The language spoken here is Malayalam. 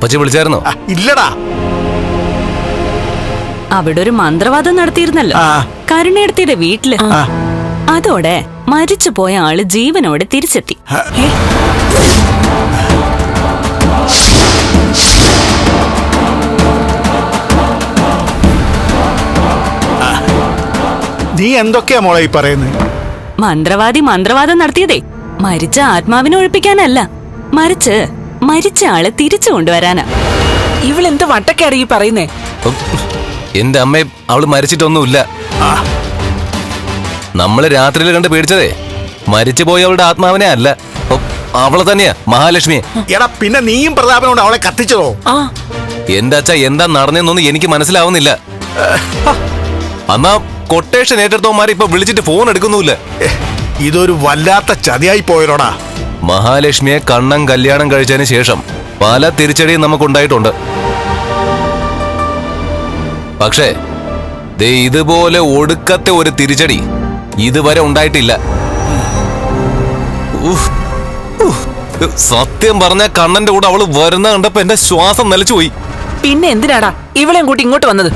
അപ്പച്ചി വിളിച്ചായിരുന്നോ? ഇല്ലടാ. അവിടെ ഒരു മന്ത്രവാദം നടത്തിയിരുന്നല്ലോ. കരുണയെടുത്തിയുടെ വീട്ടിൽ. അതോടെ മരിച്ചു പോയ ആൾ ജീവനോടെ തിരിച്ചെത്തി. നീ എന്തൊക്കെയാ മോളെ ഈ പറയുന്നത് മന്ത്രവാദി മന്ത്രവാദം നടത്തിയതേ. മരിച്ച ആത്മാവിനെ ഒഴിപ്പിക്കാനല്ല. മറിച്ച് മരിച്ച ആളെ തിരിച്ചു കൊണ്ടുവരാനാ. ഇവളെന്ത് വട്ടക്കാണ് ഈ പറയുന്നേ? ഉം. എന്റെ അമ്മയെ അവൾ മരിച്ചിട്ടൊന്നുമില്ല. നമ്മൾ രാത്രിയിൽ കണ്ട് പേടിച്ചതേ. മരിച്ചു പോയ അവളുടെ ആത്മാവിനെ അല്ല. ഉം, അവളെ തന്നെയാ മഹാലക്ഷ്മിയെ എടാ പിന്നെ നീയും പ്രതാപനോട് അവളെ കത്തിച്ചതോ? ആ. എന്റെ അച്ഛ എന്താ നടന്നെന്നൊന്നും എനിക്ക് മനസ്സിലാവുന്നില്ല. അന്നാ കൊട്ടേഷൻ ഏറ്റെടുത്തവന്മാർ ഇപ്പൊ വിളിച്ചിട്ട് ഫോൺ എടുക്കുന്നുമില്ല. ഇതൊരു വല്ലാത്ത ചതിയായി പോയലോടാ മഹാലക്ഷ്മിയെ കണ്ണൻ കല്യാണം കഴിച്ചതിന് ശേഷം പല തിരിച്ചടിയും നമുക്കുണ്ടായിട്ടുണ്ട്. പക്ഷേ ദേ ഇതുപോലെ ഒടുക്കത്തെ ഒരു തിരിച്ചടി ഇതുവരെ ഉണ്ടായിട്ടില്ല. സത്യം പറഞ്ഞ കണ്ണന്റെ കൂടെ അവൾ വരുന്ന കണ്ടപ്പോ എന്റെ ശ്വാസം നിലച്ചുപോയി. പിന്നെ എന്തിനാടാ ഇവളെയും കൂട്ടി ഇങ്ങോട്ട് വന്നത്?